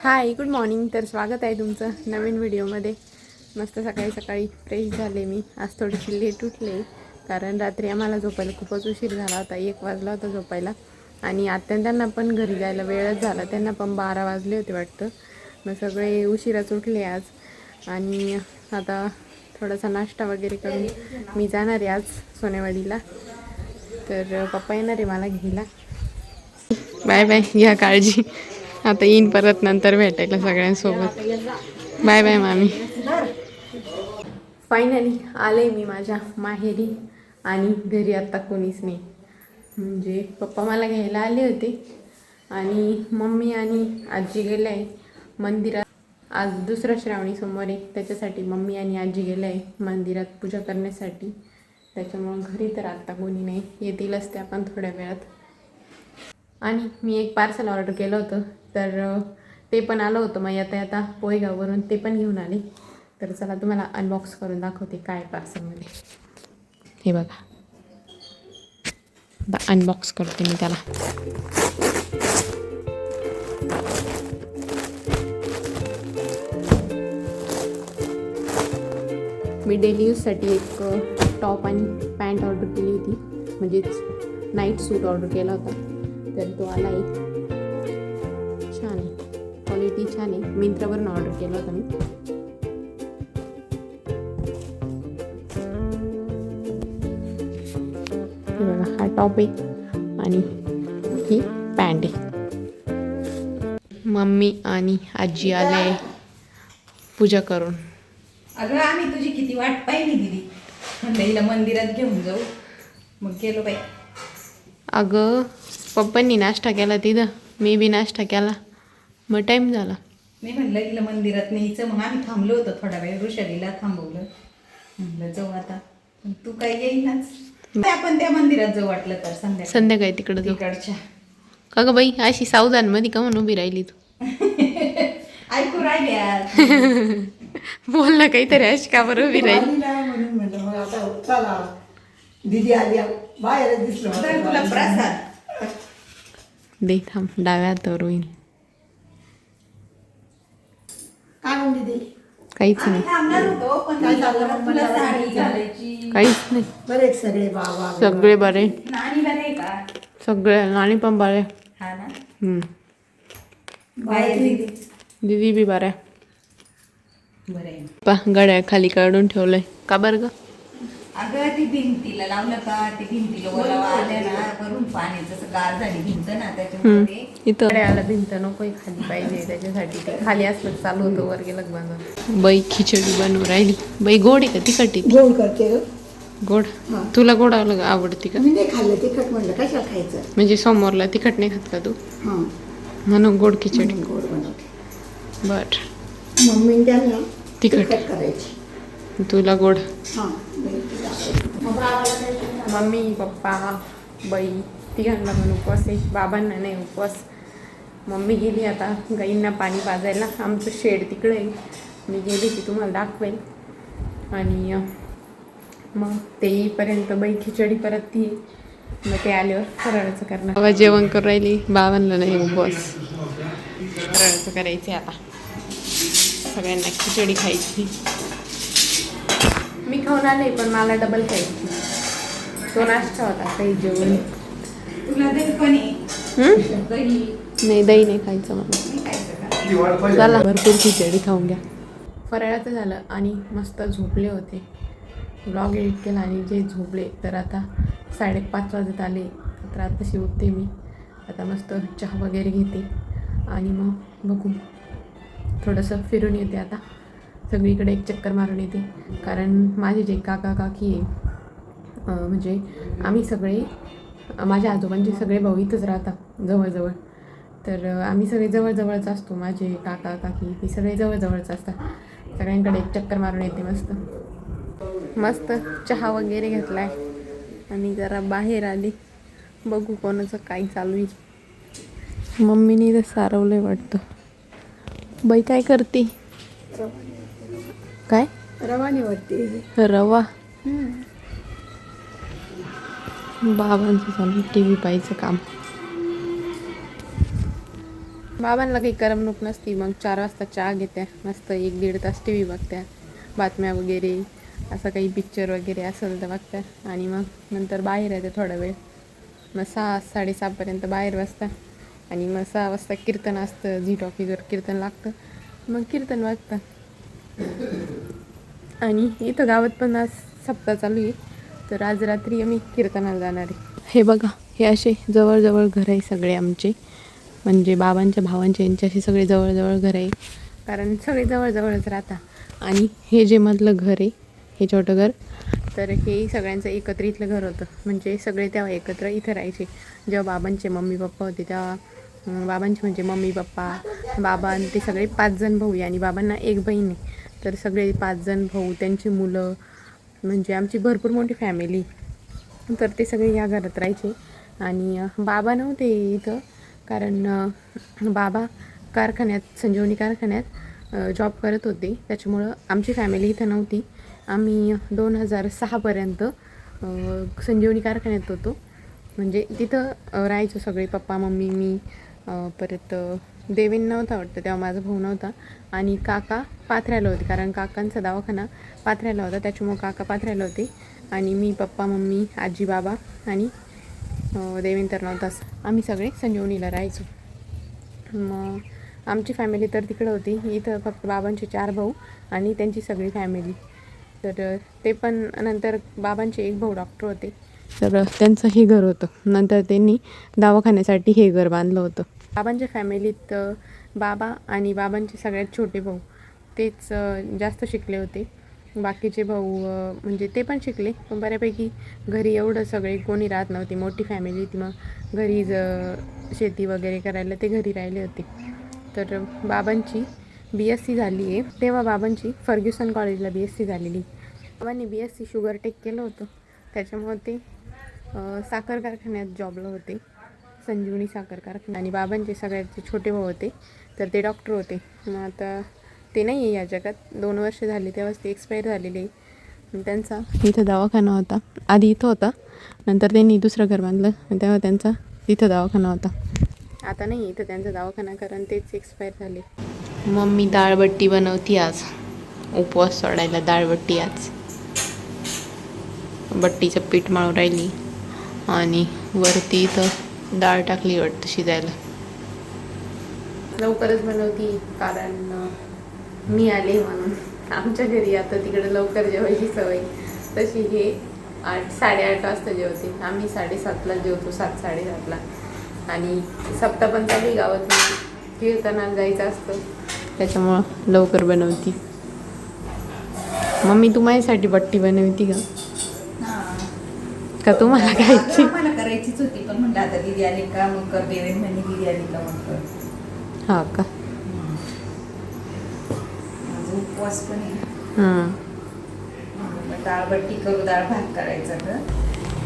Hi good morning तर स्वागत आहे तुमचं नवीन व्हिडिओमध्ये. मस्त सकाळी सकाळी फ्रेश झाले मी. आज थोडीशी लेट उठले. कारण रात्री आम्हाला झोपायला खूपच उशीर झाला होता. एक वाजला होता झोपायला. आणि आत्या त्यांना पण घरी जायला वेळच झाला. त्यांना पण बारा वाजले होते वाटतं. मग सगळे उशिराच उठले आज. आणि आता थोडासा नाश्ता वगैरे करून मी जाणार आहे आज सोनेवाडीला. तर पप्पा येणार आहे मला घ्यायला. बाय बाय घ्या काळजी. आता येईन परत नंतर भेटायला सगळ्यांसोबत. बाय बाय मामी. फायनली आले मी माझ्या माहेरी आणि घरी आत्ता कोणीच नाही. म्हणजे पप्पा मला घ्यायला आले होते आणि मम्मी आणि आजी गेले आहे मंदिरात. आज दुसरा श्रावणी सोमवार आहे त्याच्यासाठी मम्मी आणि आजी गेल्या आहे मंदिरात पूजा करण्यासाठी. त्याच्यामुळं घरी तर आत्ता कोणी नाही. येतीलच त्या पण थोड्या वेळात. आणि मी एक पार्सल ऑर्डर केलं होतं. तर ते पण आलं होतं मग आता आता पोयगाववरून ते पण घेऊन आले. तर चला तुम्हाला अनबॉक्स करून दाखवते काय पार्सलमध्ये हे बघा. आता अनबॉक्स करते मी त्याला. मी डेली यूजसाठी एक टॉप आणि पॅन्ट ऑर्डर केली होती. म्हणजेच नाईट सूट ऑर्डर केला होता. तर तो आला आहे छान आहे. क्वालिटी छान आहे. मिंत्रावरून ऑर्डर केला होता मी. हे बघा हा टॉप आहे आणि ही पॅन्ट आहे. मम्मी आणि आजी आले पूजा करून. अगं आम्ही तुझी किती वाट पाहिली म्हणलं हिला मंदिरात घेऊन जाऊ. मग गेलो बाई. अगं पप्पांनी नाश्ता केला तिथं. मी बी नाश्ता केला. मग टाईम झाला. मी म्हणलं हिला मंदिरात न्यायचं मग आम्ही थांबलो होतो थोडा वेळ. ऋषालीला थांबवलं. म्हणलं जाऊ आता. तू काय येईनाच. काय आपण त्या मंदिरात जाऊ वाटलं तर संध्याकाळी. संध्याकाळी तिकडं जाऊ. तिकडच्या. का ग बाई अशी सावधानमध्ये का म्हणून उभी राहिली तू. ऐकू राहिल्या बोल ना काहीतरी अशी का बरं उभी राहिली. म्हणून म्हणलं मग आता चला. दिदी आली बाहेर दिसलं तुला प्रसाद. दे थांब डाव्या हातावर होईल काय काहीच नाही काहीच नाही सगळे बाबा सगळे बरे नाणी बरे का सगळे आणि पण बरे हा ना हम्म. बाहेर दिदी दीदी बी बरे बरे पा गड्या खाली काढून ठेवलंय का बरं ग अगं ती भिंतीला लावलं का? ती भिंतीला ओलावा आल्या ना वरून पाण्याचं असं गार झाली भिंत ना त्याच्यामध्ये इथं. भिंत नकोय खाली पाहिजे त्याच्यासाठी. ते खाली असलं चालू होतं वर गेलं बंद बाई खिचडी बनवू राहिली. बाई गोड आहे का तिखट? गोड करते गोड. तुला गोड आवड- आवडते का? मी नाही खाल्लं तिखट म्हणलं कशा खायचं? म्हणजे सोमवारला तिखट नाही खात का तू? हां. म्हणून गोड खिचडी. गोड बनवते. बर. मम्मी त्यांना तिखट. तिखट करायची. तुला गोड. हां? मम्मी पप्पा बाई तिघांना पण उपवास आहे. बाबांना नाही उपवास. मम्मी गेली आता गाईंना पाणी पाजायला. आमचं शेड तिकडे आहे. मी गेली की तुम्हाला दाखवेल. आणि मग ते येईपर्यंत बाई खिचडी परत ती मग ते आल्यावर फराळाचं करणार. बाबा जेवण करून राहिली. बाबांना नाही उपवास. फराळाचं करायचं आता. सगळ्यांना खिचडी खायची. मी खाऊन आले पण मला डबल खायची. तो नाश्ता होता काही जेवण. तुला दही पण आहे. हम्म? दही. नाही दही नाही खायचं मला. नाही खायचं का? चला. भरपूर खिचडी खाऊन घ्या. फराळाचं झालं आणि मस्त झोपले होते. ब्लॉग एडिट केला आणि जे झोपले तर आता साडेपाच वाजत आले. तर आताशी उठते मी. आता मस्त चहा वगैरे घेते. आणि मग बघू. थोडंसं फिरून येते आता. सगळीकडे एक चक्कर मारून येते. कारण माझे जे काका काकी आहे म्हणजे आम्ही सगळे माझ्या आजोबांचे सगळे भाऊ इथंच राहतात जवळजवळ. तर आम्ही सगळे जवळजवळच असतो. माझे काका काकी ते सगळे जवळजवळच असतात. सगळ्यांकडे एक चक्कर मारून येते मस्त. मस्त चहा वगैरे घेतला आहे आणि जरा बाहेर आली. बघू कोणाचं काय चालू आहे. मम्मीने तर आहे वाटतं. बाई काय करते? काय? रवानी वाटते रवा बाबांचं चालू टी व्ही पाहायचं काम. बाबांना काही करमणूक नसती मग चार वाजता चहा घेत्या मस्त एक दीड तास टी व्ही बघत्या बातम्या वगैरे असं काही पिक्चर वगैरे असेल तर बघत्या. आणि मग नंतर बाहेर येते थोडा वेळ. मग सहा साडेसहापर्यंत बाहेर बसता. आणि मग सहा वाजता कीर्तन असतं झी टॉकीजवर कीर्तन लागतं. मग कीर्तन वाजतं आणि इथं गावात पण आज सप्ताह चालू आहे. तर आज रात्री आम्ही कीर्तनाला जाणार आहे. हे बघा हे असे जवळजवळ घर आहे सगळे आमचे. म्हणजे बाबांच्या भावांचे यांच्याशी सगळे जवळजवळ घर आहे. कारण सगळे जवळजवळच राहता. आणि हे जे मधलं घर आहे हे छोटं घर तर हे सगळ्यांचं एकत्र इथलं घर होतं. म्हणजे सगळे तेव्हा एकत्र इथं राहायचे. जेव्हा बाबांचे मम्मी पप्पा होते तेव्हा बाबांचे म्हणजे मम्मी पप्पा बाबा ते सगळे पाच जण भाऊ आहे आणि बाबांना एक बहीण आहे. तर सगळे पाचजण भाऊ त्यांची मुलं म्हणजे आमची भरपूर मोठी फॅमिली तर ते सगळे या घरात राहायचे. आणि बाबा नव्हते इथं. कारण बाबा कारखान्यात संजीवनी कारखान्यात जॉब करत होते. त्याच्यामुळं आमची फॅमिली इथं नव्हती. आम्ही दोन हजार सहापर्यंत संजीवनी कारखान्यात होतो. म्हणजे तिथं राहायचो सगळे पप्पा मम्मी मी परत देवीन नव्हता वाटतं तेव्हा माझा भाऊ नव्हता. आणि काका पाथऱ्याला होते कारण काकांचा दवाखाना पाथऱ्याला होता त्याच्यामुळं काका पाथऱ्याला होते. आणि मी पप्पा मम्मी आजी बाबा आणि देवीन तर नव्हताच आम्ही सगळे संजीवनीला राहायचो. मग आमची फॅमिली तर तिकडं होती. इथं फक्त बाबांचे चार भाऊ आणि त्यांची सगळी फॅमिली तर ते पण नंतर बाबांचे एक भाऊ डॉक्टर होते. तर त्यांचं हे घर होतं. नंतर त्यांनी दवाखान्यासाठी हे घर बांधलं होतं. बाबांच्या फॅमिलीत बाबा आणि बाबांचे सगळ्यात छोटे भाऊ. तेच जास्त शिकले होते. बाकीचे भाऊ म्हणजे ते पण शिकले. पण बऱ्यापैकी घरी एवढं सगळे कोणी राहत नव्हती. मोठी फॅमिली ती मग. घरी ज शेती वगैरे करायला ते घरी राहिले होते. तर बाबांची बी एस सी झाली आहे तेव्हा बाबांची फर्ग्युसन कॉलेजला बी एस सी झालेली. बाबांनी B S C sugar take केलं होतं. त्याच्यामुळे ते साखर कारखान्यात जॉबला होते. संजीवनी साखर कारखाना आणि बाबांचे सगळ्यात छोटे भाऊ होते तर ते डॉक्टर होते. मग आता ते नाही आहे या जगात. दोन वर्ष झाली तेव्हाच ते एक्सपायर झालेले. आहे. त्यांचा इथं दवाखाना होता. आधी इथं होता. नंतर त्यांनी दुसरं घर बांधलं. तेव्हा त्यांचा तिथं दवाखाना होता. आता नाही इथं त्यांचा दवाखाना कारण तेच एक्सपायर झाले. मम्मी दाळबट्टी बनवती आज. उपवास सोडायला दाळबट्टी आज. बट्टीचं पीठ मळून राहिली. आणि वरती इथं डाळ टाकली वाटतं शिजायला. लवकरच बनवती कारण मी आले म्हणून. आमच्या घरी आता तिकडे लवकर जेवायची सवय. तशी हे आठ साडेआठ वाजता जेवते. आम्ही साडेसातला जेवतो सात साडेसातला. आणि सप्ताह पण चालू गावात. कीर्तनाला जायचं असतं. त्याच्यामुळं लवकर बनवती. मम्मी तू माझ्यासाठी बट्टी बनवती का? का तुम्हाला खायची मला करायचीच होती पण म्हणलं आता दिदी आली का? मग कर देवेन म्हणे दिदी आली का मग कर. हा का? माझा उपवास पण आहे. हां. मग डाळ बट्टी करू डाळ भात करायचा तर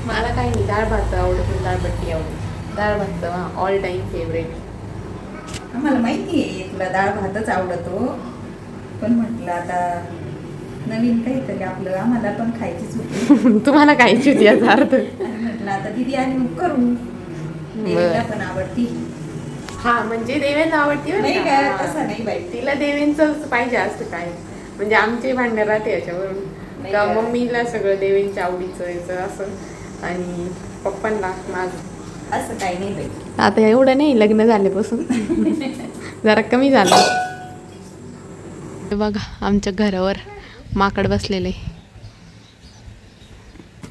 मला काही नाही डाळ भात आवडतो डाळ बट्टी आवडते डाळ भात ऑल टाईम फेवरेट आम्हाला माहिती आहे तुला डाळ भातच आवडतो पण म्हटलं आता नवीन काहीतरी आपलं आम्हाला पण खायचीच होती. तुम्हाला खायची होती याचा अर्थ? आणि म्हटलं आता दिदी मग करू. देवीला पण आवडती. हा म्हणजे देवेंना आवडते नाही का? का तसं नाही बाई. तिला देवेंचंच पाहिजे असतं काय? म्हणजे आमचे भांडण राहते याच्यावरून. का? मम्मीला सगळं देवेंच्या आवडीचं याचं असं. आणि पप्पांना माझं. असं काही नाही बाई. आता एवढं नाही लग्न झाल्यापासून. जरा कमी झालं. बघा आमच्या घरावर माकड बसलेले.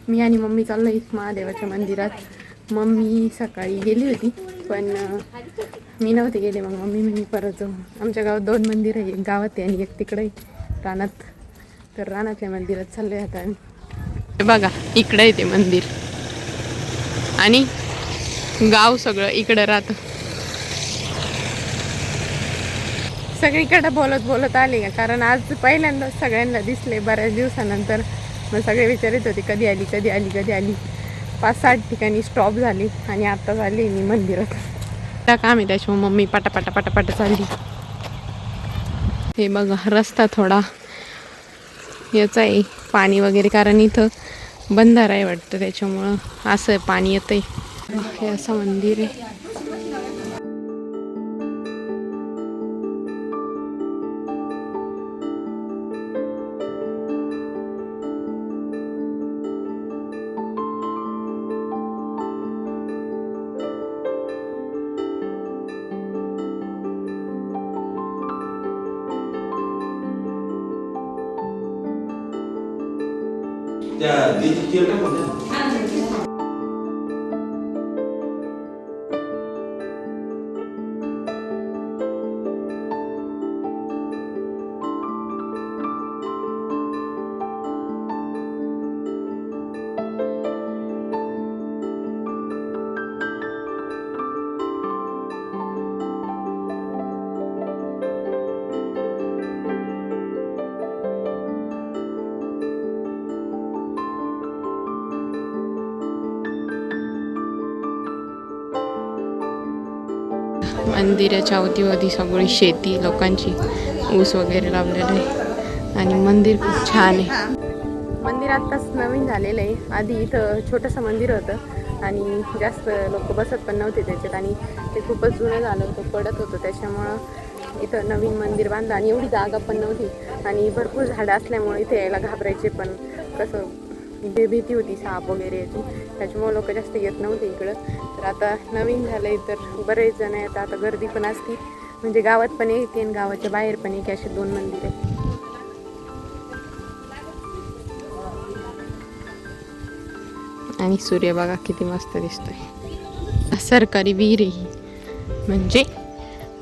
मी आणि मम्मी चाललो महादेवाच्या मंदिरात. मम्मी सकाळी गेली होती पण मी नव्हते गेले. मग मम्मी म्हणे परत जाऊ. आमच्या गावात दोन मंदिर आहे एक गावात आहे आणि एक तिकडे आहे रानात. तर रानातल्या मंदिरात चाललोय आता आम्ही. हे बघा इकडे आहे ते मंदिर. आणि गाव सगळं इकडं राहतं. सगळीकडे बोलत बोलत आले का कारण आज पहिल्यांदाच सगळ्यांना दिसले बऱ्याच दिवसानंतर. मग सगळे विचारित होते कधी आली कधी आली कधी आली. पाच सात ठिकाणी स्टॉप झाली आणि आत्ता झाली मी मंदिरात. त्या काम आहे त्याच्यामुळे मम्मी पटापटा पटापटा चालली. हे बघा रस्ता थोडा याचा आहे. पाणी वगैरे कारण इथं बंधारा आहे वाटतं त्याच्यामुळं. असं पाणी पाणी येतंय. हे असं मंदिर आहे. त्या बीची तेल टाकून मंदिराच्या अवतीवधी सगळी शेती लोकांची ऊस वगैरे लावलेलं आहे. आणि मंदिर खूप छान आहे. मंदिर आत्ताच नवीन झालेलं आहे. आधी इथं छोटंसं मंदिर होतं आणि जास्त लोक बसत पण नव्हते त्याच्यात आणि ते खूपच जुनं झालं होतं पडत होतं. त्याच्यामुळं इथं नवीन मंदिर बांधलं आणि एवढी जागा पण नव्हती. आणि भरपूर झाडं असल्यामुळे इथे यायला घाबरायचे पण. कसं भे भीती होती साप वगैरे याची त्याच्यामुळे लोक जास्त येत नव्हते इकडं. तर आता नवीन झालं आहे तर बरेच जण आहेत. आता गर्दी पण असती. म्हणजे गावात पण एक आणि गावाच्या बाहेर पण एक असे दोन मंदिर आहेत. आणि सूर्य बघा किती मस्त दिसतोय. सरकारी विहीर ही. म्हणजे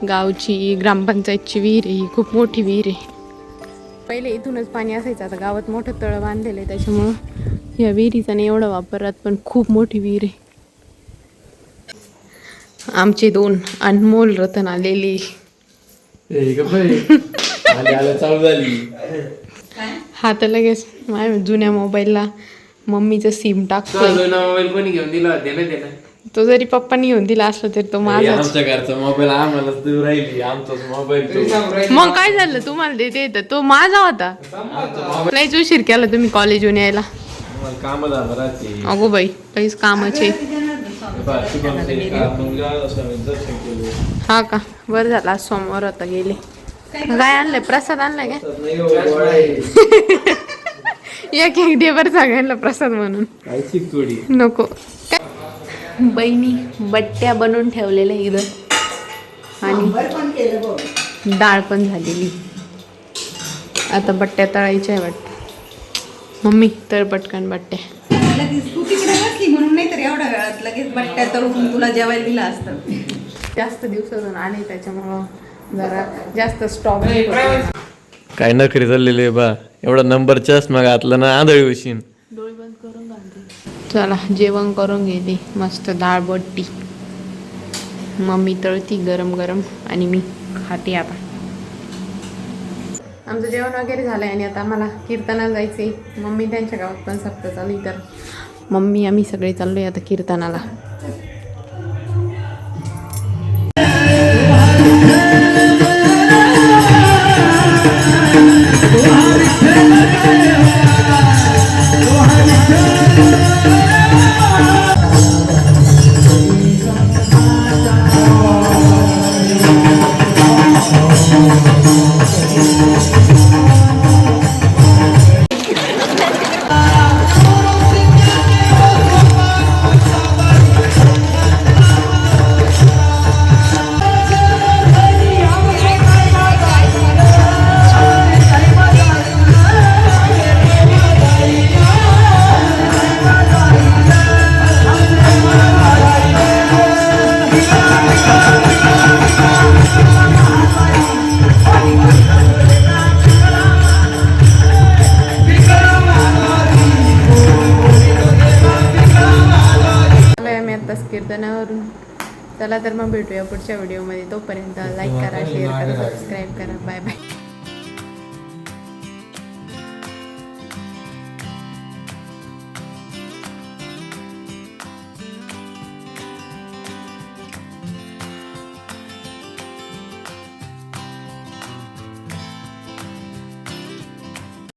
गावची ग्रामपंचायतची विहीर ही. खूप मोठी विहीर आहे. पहिले इथूनच पाणी असायचं. आता गावात मोठं तळ बांधलेलं आहे त्याच्यामुळं या विहिरीचा नाही एवढा वापरात पण खूप मोठी विहीर आहे. आमचे दोन अनमोल रतन आलेली. हा तर लगेच माझ्या जुन्या मोबाईलला मम्मीचं सिम टाकतोय. जुना मोबाईल कोणी घेऊन दिला होता? तो जरी पप्पांनी घेऊन दिला असला तरी तो माझाच. आमच्या घरचा मोबाईल आम्हाला देऊ राहिली. आमचाच मोबाईल तो. मग काय झालं? तुम्हाला देते तो माझा होता. लईच उशीर केला तुम्ही कॉलेजून यायला. काम अगो बाई लईच कामाचे. हा का? बरं झालं आज सोमवार होता गेले. काय आणलंय प्रसाद आणलाय काय? हो. एक एक दे बरं सगळ्यांना प्रसाद म्हणून. नको. काय? बहिणी बट्ट्या बनवून ठेवलेल्या इथं. आणि बरं पण केलं बघ. डाळ पण झालेली. आता बट्ट्या तळायच्या आहे वाटतं. मम्मी तर पटकन बट्ट्या लगेच तू तिकडे बसली म्हणून नाही तर एवढ्या वेळात लगेच बट्ट्या तळून तुला जेवायला दिलं असतं. जास्त दिवसातून आले त्याच्यामुळं जरा जास्त स्टॉक काय नखरे चाललेले बा. एवढा नंबर चष्मा घातला ना आंधळी होशीन. डोळे बंद करून चला जेवण करून गेली. मस्त डाळ बट्टी. मम्मी तळती गरम गरम आणि मी खाते आता. आमचं जेवण वगैरे झालं आहे आणि आता आम्हाला कीर्तनाला जायचे मम्मी त्यांच्या गावात पण सप्त चालू तर मम्मी आम्ही सगळे चाललोय आता कीर्तनाला. कीर्तनावरून. चला तर मग भेटूया पुढच्या व्हिडिओमध्ये. तोपर्यंत लाईक करा शेअर करा सबस्क्राईब करा. Bye bye